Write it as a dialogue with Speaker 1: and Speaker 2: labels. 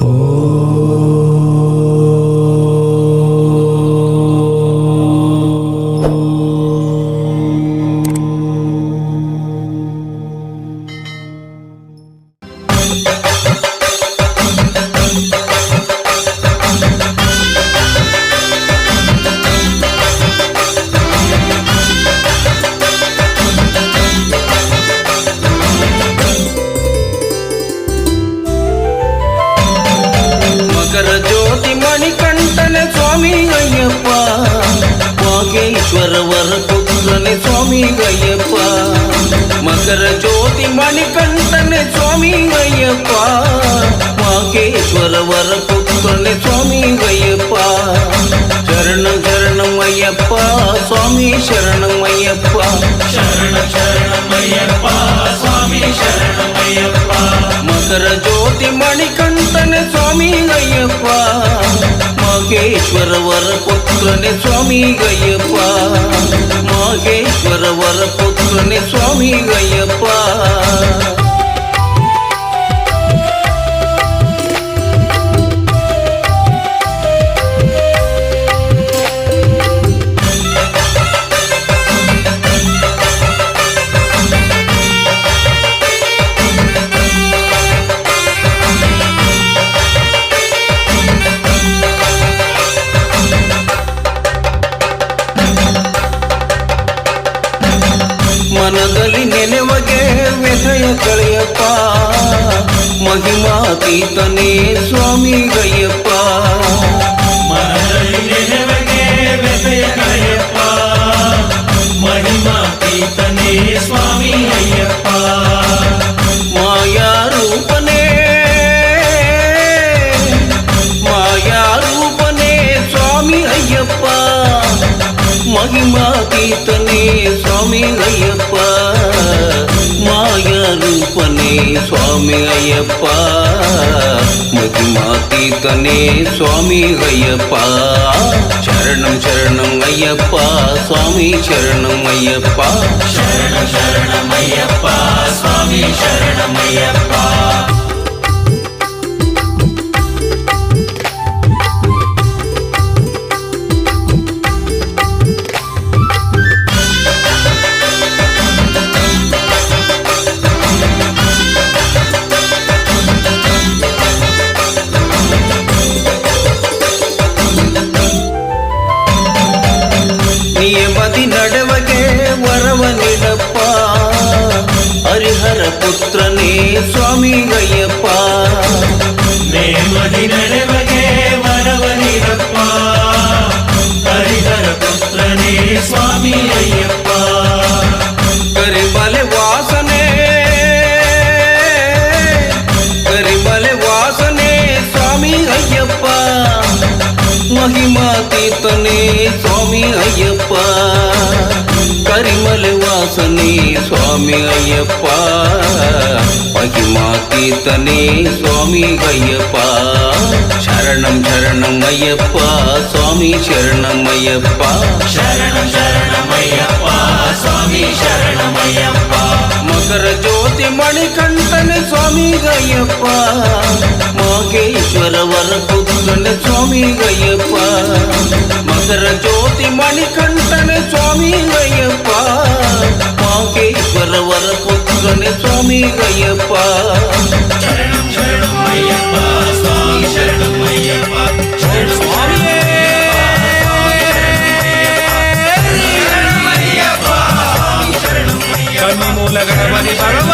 Speaker 1: Oh. ವಾಗೇಶ್ವರವರ ಕೊಟ್ಟನೆ ಸ್ವಾಮಿ ಅಯ್ಯಪ್ಪ. ಮಕರ ಜ್ಯೋತಿ ಮಣಿಕಂಠನೆ ಸ್ವಾಮಿ ಅಯ್ಯಪ್ಪ. ವಾಗೇಶ್ವರವರ ಕೊಟ್ಟನೆ ಸ್ವಾಮಿ ಅಯ್ಯಪ್ಪ. ಚರಣ ಶರಣಂ ಅಯ್ಯಪ್ಪ ಸ್ವಾಮಿ ಶರಣಂ ಅಯ್ಯಪ್ಪ
Speaker 2: ಶರಣ ಶರಣಮಯ್ಯಪ್ಪ ಸ್ವಾಮಿ ಶರಣಮಯ್ಯಪ್ಪ.
Speaker 1: ಮಕರ ಜ್ಯೋತಿ ಮಣಿಕಂಠನೆ ಸ್ವಾಮಿ ಅಯ್ಯಪ್ಪ. ಮಾಗೇಶ್ವರ ವರ ಪುತ್ರನೆ ಸ್ವಾಮಿ ಗಯ್ಯಪ್ಪ ಮಾಗೇಶ್ವರ ವರ ಪುತ್ರನೆ ಸ್ವಾಮಿ ಗಯ್ಯಪ್ಪ ಮನದಲ್ಲಿ ನೆನೆವಗೆ ವ್ಯಥಯ ಕಳೆಯಪ್ಪ ಮಹಿಮಾತೀತನೇ ಸ್ವಾಮಿ ಗಯ್ಯಪ್ಪ
Speaker 2: ಮನದಲ್ಲಿ ನೆನವಗೆ ವ್ಯಥೆಯ ಕಳೆಯಪ್ಪ ಮಹಿಮಾ ಪೀತನೇ ಸ್ವಾಮಿ ಅಯ್ಯಪ್ಪ
Speaker 1: ಮಾಯಾ ರೂಪನೇ ಮಾಯಾ ರೂಪನೇ ಸ್ವಾಮಿ ಅಯ್ಯಪ್ಪ ಮಹಿಮಾತೀತನೇ ಸ್ವಾಮಿ ಅಯ್ಯಪ್ಪ ಮಾಯಾ ರೂಪನೇ ಸ್ವಾಮಿ ಅಯ್ಯಪ್ಪ ಮಹಿಮಾತೀತನೇ ಸ್ವಾಮಿ ಅಯ್ಯಪ್ಪ ಶರಣಂ ಶರಣಂ ಅಯ್ಯಪ್ಪ ಸ್ವಾಮಿ ಶರಣಂ ಅಯ್ಯಪ್ಪ
Speaker 2: ಶರಣ ಶರಣಮಯ್ಯಪ್ಪ ಸ್ವಾಮಿ ಶರಣಮಯ್ಯಪ್ಪ
Speaker 1: ವರವ ನೀಡಪ್ಪ ಹರಿಹರ ಪುತ್ರನೇ ಸ್ವಾಮಿ ಅಯ್ಯಪ್ಪ
Speaker 2: ನೇಮದಿ ನಡೆವಗೆ ವರವ ನೀಡಪ್ಪ ಹರಿಹರ ಪುತ್ರನೇ ಸ್ವಾಮಿ ಅಯ್ಯಪ್ಪ
Speaker 1: ಕರಿಮಲೆ ವಾಸನೆ ಕರಿಮಲೆ ವಾಸನೆ ಸ್ವಾಮಿ ಅಯ್ಯಪ್ಪ ಮಹಿಮಾತೀತನೇ ಸ್ವಾಮಿ ಅಯ್ಯಪ್ಪ வாசனே சுவாமி ஐயப்பா. மகிமாத்தீத்தனே
Speaker 2: சுவாமி ஐயப்பா. சரணம் சரணம்
Speaker 1: ஐயப்பா. சுவாமி சரணம் ஐயப்பா. சரணம் சரணம் ஐயப்பா. சுவாமி சரணம் ஐயப்பா. மகர ஜோதி மணிகண்டன சுவாமி ஐயப்பா. மாகேஸ்வர வர புத்தன
Speaker 2: சுவாமி ஐயப்பா. மகர ஜோதி மணிகண்டன
Speaker 1: சுவாமி
Speaker 2: ஐயப்பா. వర పొందుకొని
Speaker 3: స్వామి అయ్యప్ప. గణపతి భగవ